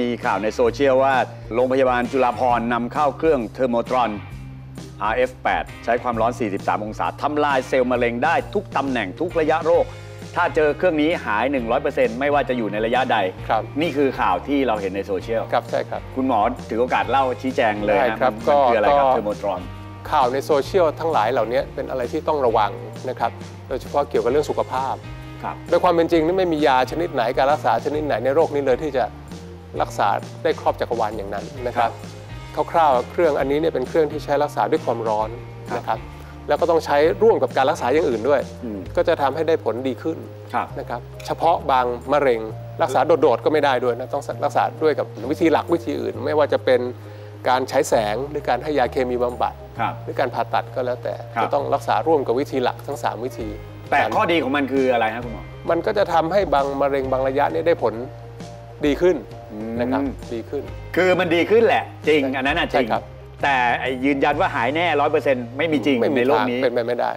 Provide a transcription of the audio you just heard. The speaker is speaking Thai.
มีข่าวในโซเชียลว่า โรงพยาบาลจุฬาภรณ์นำเข้าเครื่องเทอร์โมตรอน RF8 ใช้ความร้อน 43 องศาทำลายเซลล์มะเร็งได้ทุกตำแหน่งทุกระยะโรค ถ้าเจอเครื่องนี้หาย 100%ไม่ว่าจะอยู่ในระยะใด ครับ นี่คือข่าวที่เราเห็นในโซเชียล ครับใช่ครับ คุณหมอถือโอกาสเล่าชี้แจงเลยได้นะครับมันก็คืออะไรครับก็ เทอร์โมตรอน ข่าวในโซเชียลทั้งหลายเหล่านี้เป็นอะไรที่ต้องระวังนะครับ โดยเฉพาะเกี่ยวกับเรื่องสุขภาพ ครับ โดยความเป็นจริงนี่ไม่มียาชนิดไหนการรักษาชนิดไหนในโรคนี้เลยที่จะ รักษาได้ครอบจักรวาลอย่างนั้นนะครับคร่าวๆเครื่องอันนี้เนี่ยเป็นเครื่องที่ใช้รักษาด้วยความร้อนนะครับแล้วก็ต้องใช้ร่วมกับการรักษาอย่างอื่นด้วยอืมก็จะทำให้ได้ผลดีขึ้นครับนะครับเฉพาะบางมะเร็ง รักษาโดดๆก็ไม่ได้ด้วยนะต้องรักษาด้วยกับวิธีหลักวิธีอื่น ไม่ว่าจะเป็นการใช้แสงหรือการให้ยาเคมีบำบัดครับหรือการผ่าตัดก็แล้วแต่ครับจะต้องรักษาร่วมกับวิธีหลักทั้ง 3 วิธี แต่ข้อดีของมันคืออะไรครับคุณหมอมันก็จะทำให้บางมะเร็งบางระยะเนี่ยได้ผลดีขึ้นอืม นะครับดีขึ้น คือมันดีขึ้นแหละ จริง อันนั้นน่ะจริงใช่ครับแต่ไอ้ยืนยันว่าหายแน่ร้อยเปอร์เซ็นต์ไม่มีจริงไม่มีในโลกทางนี้เป็นไปไม่ได้